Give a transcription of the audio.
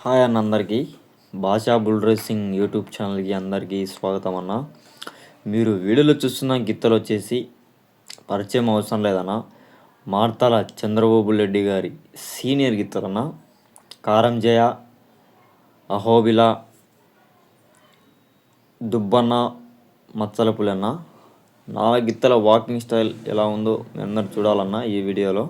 Hi అన్న అందరికీ. భాషా బుల్ రేసింగ్ యూట్యూబ్ ఛానల్కి అందరికీ స్వాగతం అన్న. మీరు వీడియోలో చూస్తున్న గిత్తలు వచ్చేసి పరిచయం అవసరం లేదన్న. మార్తాల చంద్రబాబు రెడ్డి గారి సీనియర్ గిత్తలన్న కారం జయ అహోబిల దుబ్బన్న మచ్చల పులన్న నాలుగు గిత్తల వాకింగ్ స్టైల్ ఎలా ఉందో మీ అందరు చూడాలన్నా ఈ వీడియోలో.